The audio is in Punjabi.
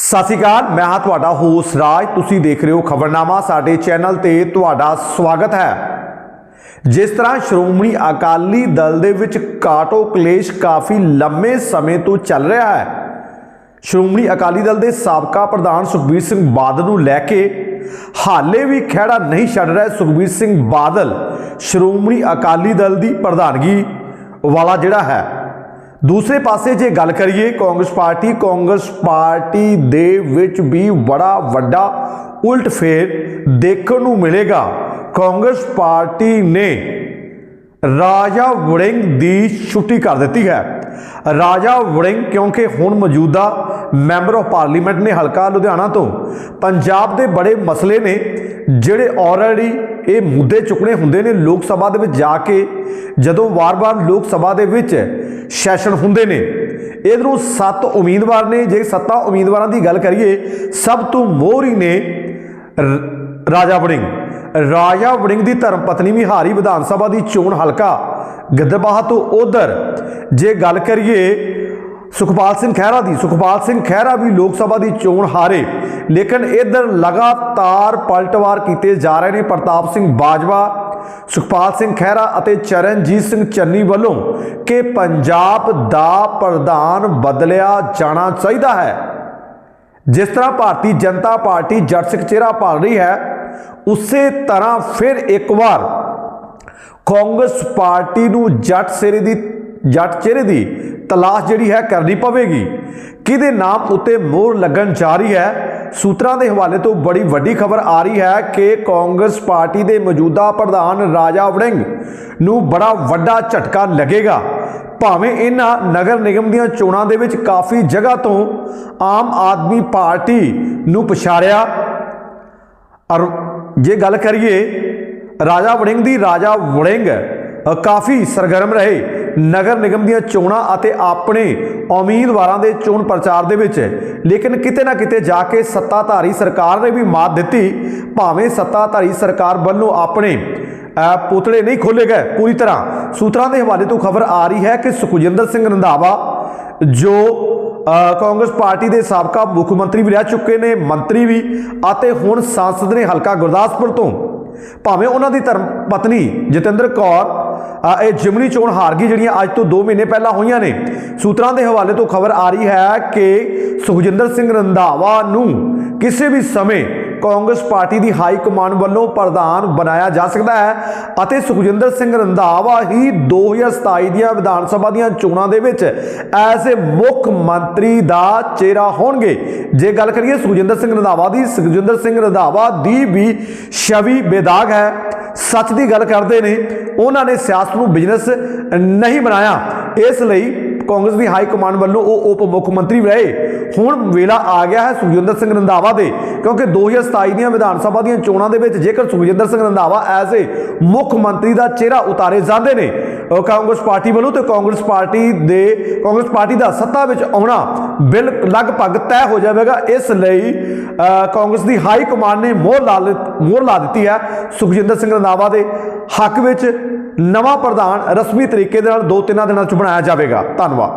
ਸਤਿ ਸ਼੍ਰੀ ਅਕਾਲ, ਮੈਂ ਹਾਂ ਤੁਹਾਡਾ ਹੋਸ ਰਾਜ। ਤੁਸੀਂ ਦੇਖ ਰਹੇ ਹੋ ਖਬਰਨਾਮਾ, ਸਾਡੇ ਚੈਨਲ ਤੇ ਤੁਹਾਡਾ ਸਵਾਗਤ ਹੈ। ਜਿਸ ਤਰ੍ਹਾਂ ਸ਼੍ਰੋਮਣੀ ਅਕਾਲੀ ਦਲ ਦੇ ਵਿੱਚ ਕਾਟੋ ਕਲੇਸ਼ ਕਾਫੀ ਲੰਮੇ ਸਮੇਂ ਤੋਂ ਚੱਲ ਰਿਹਾ ਹੈ। ਸ਼੍ਰੋਮਣੀ ਅਕਾਲੀ ਦਲ ਦੇ ਸਾਬਕਾ ਪ੍ਰਧਾਨ ਸੁਖਬੀਰ ਸਿੰਘ ਬਾਦਲ ਨੂੰ ਲੈ ਕੇ ਹਾਲੇ ਵੀ ਖਹਿੜਾ ਨਹੀਂ ਛੱਡ ਰਿਹਾ ਸੁਖਬੀਰ ਸਿੰਘ ਬਾਦਲ। ਸ਼੍ਰੋਮਣੀ ਅਕਾਲੀ ਦਲ ਦੀ ਪ੍ਰਧਾਨਗੀ ਵਾਲਾ ਜਿਹੜਾ ਹੈ ਦੂਸਰੇ ਪਾਸੇ ਜੇ ਗੱਲ ਕਰੀਏ, ਕਾਂਗਰਸ ਪਾਰਟੀ ਕਾਂਗਰਸ ਪਾਰਟੀ ਦੇ ਵਿੱਚ ਵੀ ਬੜਾ ਵੱਡਾ ਉਲਟ ਫੇਰ ਦੇਖਣ ਨੂੰ ਮਿਲੇਗਾ। ਕਾਂਗਰਸ ਪਾਰਟੀ ਨੇ ਰਾਜਾ ਵੜਿੰਗ ਦੀ ਛੁੱਟੀ ਕਰ ਦਿੱਤੀ ਹੈ। ਰਾਜਾ ਵੜਿੰਗ ਕਿਉਂਕਿ ਹੁਣ ਮੌਜੂਦਾ ਮੈਂਬਰ ਆਫ ਪਾਰਲੀਮੈਂਟ ਨੇ ਹਲਕਾ ਲੁਧਿਆਣਾ ਤੋਂ, ਪੰਜਾਬ ਦੇ ਬੜੇ ਮਸਲੇ ਨੇ, ਜਿਹੜੇ ਆਲਰੇਡੀ ਇਹ ਮੁੱਦੇ ਚੁੱਕਣੇ ਹੁੰਦੇ ਨੇ ਲੋਕ ਸਭਾ ਦੇ ਵਿੱਚ ਜਾ ਕੇ, ਜਦੋਂ ਵਾਰ-ਵਾਰ ਲੋਕ ਸਭਾ ਦੇ ਵਿੱਚ ਸੈਸ਼ਨ ਹੁੰਦੇ ਨੇ। ਇਧਰੋਂ ਸੱਤ ਉਮੀਦਵਾਰ ਨੇ। ਜੇ ਸੱਤਾਂ ਉਮੀਦਵਾਰਾਂ ਦੀ ਗੱਲ ਕਰੀਏ, ਸਭ ਤੋਂ ਮੋਹਰੀ ਨੇ ਰ- ਰਾਜਾ ਵੜਿੰਗ। ਰਾਜਾ ਵੜਿੰਗ ਦੀ ਧਰਮ ਪਤਨੀ ਵੀ ਹਾਰੀ ਵਿਧਾਨ ਸਭਾ ਦੀ ਚੋਣ ਹਲਕਾ ਗਿੱਦੜਬਾਹਾ ਤੋਂ ਉਧਰ। ਜੇ ਗੱਲ ਕਰੀਏ ਸੁਖਪਾਲ ਸਿੰਘ ਖਹਿਰਾ ਦੀ, ਸੁਖਪਾਲ ਸਿੰਘ ਖਹਿਰਾ ਵੀ ਲੋਕ ਸਭਾ ਦੀ ਚੋਣ ਹਾਰੇ। ਲੇਕਿਨ ਇਧਰ ਲਗਾਤਾਰ ਪਲਟਵਾਰ ਕੀਤੇ ਜਾ ਰਹੇ ਨੇ ਪ੍ਰਤਾਪ ਸਿੰਘ ਬਾਜਵਾ ਸੁਖਪਾਲ ਸਿੰਘ ਖਹਿਰਾ ਅਤੇ ਚਰਨਜੀਤ ਸਿੰਘ ਚੰਨੀ ਵੱਲੋਂ ਕਿ ਪੰਜਾਬ ਦਾ ਪ੍ਰਧਾਨ ਬਦਲਿਆ ਜਾਣਾ ਚਾਹੀਦਾ ਹੈ। ਜਿਸ ਤਰ੍ਹਾਂ ਭਾਰਤੀ ਜਨਤਾ ਪਾਰਟੀ ਜੱਟ ਸਿੱਖ ਚਿਹਰਾ ਭਾਲ ਰਹੀ ਹੈ, ਉਸੇ ਤਰ੍ਹਾਂ ਫਿਰ ਇੱਕ ਵਾਰ ਕਾਂਗਰਸ ਪਾਰਟੀ ਨੂੰ ਜੱਟ ਸਿਰੇ ਦੀ, ਜੱਟ ਚਿਹਰੇ ਦੀ ਤਲਾਸ਼ ਜਿਹੜੀ ਹੈ ਕਰਨੀ ਪਵੇਗੀ। ਕਿਹਦੇ ਨਾਮ ਉੱਤੇ ਮੋਹਰ ਲੱਗਣ ਜਾ ਰਹੀ ਹੈ ਸੂਤਰਾਂ ਦੇ ਹਵਾਲੇ ਤੋਂ ਬੜੀ ਵੱਡੀ ਖਬਰ ਆ ਰਹੀ ਹੈ ਕਿ ਕਾਂਗਰਸ ਪਾਰਟੀ ਦੇ ਮੌਜੂਦਾ ਪ੍ਰਧਾਨ ਰਾਜਾ ਵੜਿੰਗ ਨੂੰ ਬੜਾ ਵੱਡਾ ਝਟਕਾ ਲੱਗੇਗਾ। ਭਾਵੇਂ ਇਹਨਾਂ ਨਗਰ ਨਿਗਮ ਦੀਆਂ ਚੋਣਾਂ ਦੇ ਵਿੱਚ ਕਾਫੀ ਜਗ੍ਹਾ ਤੋਂ ਆਮ ਆਦਮੀ ਪਾਰਟੀ ਨੂੰ ਪਛਾੜਿਆ। ਔਰ ਜੇ ਗੱਲ ਕਰੀਏ, ਰਾਜਾ ਵੜਿੰਗ ਦੀ ਰਾਜਾ ਵੜਿੰਗ ਕਾਫੀ ਸਰਗਰਮ ਰਹੇ। ਨਗਰ ਨਿਗਮ ਦੀਆਂ ਚੋਣਾਂ ਅਤੇ ਆਪਣੇ ਉਮੀਦਵਾਰਾਂ ਦੇ ਚੋਣ ਪ੍ਰਚਾਰ ਦੇ ਵਿੱਚ। ਲੇਕਿਨ ਕਿਤੇ ਨਾ ਕਿਤੇ ਜਾ ਕੇ ਸੱਤਾਧਾਰੀ ਸਰਕਾਰ ਨੇ ਵੀ ਮਾਤ ਦਿੱਤੀ। ਭਾਵੇਂ ਸੱਤਾਧਾਰੀ ਸਰਕਾਰ ਵੱਲੋਂ ਆਪਣੇ ਪੁਤਲੇ ਨਹੀਂ ਖੋਲੇ ਗਏ। ਪੂਰੀ ਤਰ੍ਹਾਂ ਸੂਤਰਾਂ ਦੇ ਹਵਾਲੇ ਤੋਂ ਖਬਰ ਆ ਰਹੀ ਹੈ ਕਿ ਸੁਖਜਿੰਦਰ ਸਿੰਘ ਰੰਧਾਵਾ, ਜੋ ਕਾਂਗਰਸ ਪਾਰਟੀ ਦੇ ਸਾਬਕਾ ਮੁੱਖ ਮੰਤਰੀ ਵੀ ਰਹਿ ਚੁੱਕੇ ਨੇ, ਮੰਤਰੀ ਵੀ, ਅਤੇ ਹੁਣ ਸੰਸਦ ਨੇ ਹਲਕਾ ਗੁਰਦਾਸਪੁਰ ਤੋਂ। ਭਾਵੇਂ ਉਹਨਾਂ ਦੀ ਧਰਮ ਪਤਨੀ ਜਤਿੰਦਰ ਕੌਰ ਇਹ ਜਿਮਨੀ ਚੋਣ ਹਾਰ ਗਈ ਜਿਹੜੀਆਂ ਅੱਜ ਤੋਂ 2 ਮਹੀਨੇ ਪਹਿਲਾਂ ਹੋਈਆਂ ਨੇ। ਸੂਤਰਾਂ ਦੇ ਹਵਾਲੇ ਤੋਂ ਖਬਰ ਆ ਰਹੀ ਹੈ ਕਿ ਸੁਖਜਿੰਦਰ ਸਿੰਘ ਰੰਧਾਵਾ ਨੂੰ ਕਿਸੇ ਵੀ ਸਮੇਂ ਕਾਂਗਰਸ ਪਾਰਟੀ ਦੀ ਹਾਈ ਕਮਾਂਡ ਵੱਲੋਂ ਪ੍ਰਧਾਨ ਬਣਾਇਆ ਜਾ ਸਕਦਾ ਹੈ ਅਤੇ ਸੁਖਜਿੰਦਰ ਸਿੰਘ ਰੰਧਾਵਾ ਹੀ 2027 ਦੀਆਂ ਵਿਧਾਨ ਸਭਾ ਦੀਆਂ ਚੋਣਾਂ ਦੇ ਵਿੱਚ ਐਜ਼ ਮੁੱਖ ਮੰਤਰੀ ਦਾ ਚਿਹਰਾ ਹੋਣਗੇ। ਜੇ ਗੱਲ ਕਰੀਏ ਸੁਖਜਿੰਦਰ ਸਿੰਘ ਰੰਧਾਵਾ ਦੀ, ਸੁਖਜਿੰਦਰ ਸਿੰਘ ਰੰਧਾਵਾ ਦੀ ਵੀ ਛਵੀ ਬੇਦਾਗ ਹੈ। ਸੱਚ ਦੀ ਗੱਲ ਕਰਦੇ ਨੇ, ਉਹਨਾਂ ਨੇ ਸਿਆਸਤ ਨੂੰ ਬਿਜ਼ਨਸ ਨਹੀਂ ਬਣਾਇਆ। ਇਸ ਲਈ ਕਾਂਗਰਸ ਦੀ ਹਾਈ ਕਮਾਂਡ ਵੱਲੋਂ ਉਹ ਉਪ ਮੁੱਖ ਮੰਤਰੀ ਰਹੇ। ਹੁਣ ਵੇਲਾ ਆ ਗਿਆ ਹੈ ਸੁਖਜਿੰਦਰ ਸਿੰਘ ਰੰਧਾਵਾ ਦੇ ਕਿਉਂਕਿ 2027 ਦੀਆਂ ਵਿਧਾਨ ਸਭਾ ਦੀਆਂ ਚੋਣਾਂ ਦੇ ਵਿੱਚ ਜੇਕਰ ਸੁਖਜਿੰਦਰ ਸਿੰਘ ਰੰਧਾਵਾ ਐਜ਼ ਏ ਮੁੱਖ ਮੰਤਰੀ ਦਾ ਚਿਹਰਾ ਉਤਾਰੇ ਜਾਂਦੇ ਨੇ ਕਾਂਗਰਸ ਪਾਰਟੀ ਵੱਲੋਂ ਤੇ ਕਾਂਗਰਸ ਪਾਰਟੀ ਦੇ ਕਾਂਗਰਸ ਪਾਰਟੀ ਦਾ ਸੱਤਾ ਵਿੱਚ ਆਉਣਾ ਬਿਲ ਲਗਭਗ ਤੈਅ ਹੋ ਜਾਵੇਗਾ। ਇਸ ਲਈ ਕਾਂਗਰਸ ਦੀ ਹਾਈ ਕਮਾਂਡ ਨੇ ਮੋਹਰ ਲਾ ਲਿ- ਮੋਹਰ ਲਾ ਦਿੱਤੀ ਹੈ ਸੁਖਜਿੰਦਰ ਸਿੰਘ ਰੰਧਾਵਾ ਦੇ ਹੱਕ ਵਿੱਚ ਨਵਾਂ ਪ੍ਰਧਾਨ ਰਸਮੀ ਤਰੀਕੇ ਦੇ ਨਾਲ ਦੋ ਤਿੰਨਾਂ ਦਿਨਾਂ ਚ ਬਣਾਇਆ ਜਾਵੇਗਾ। ਧੰਨਵਾਦ।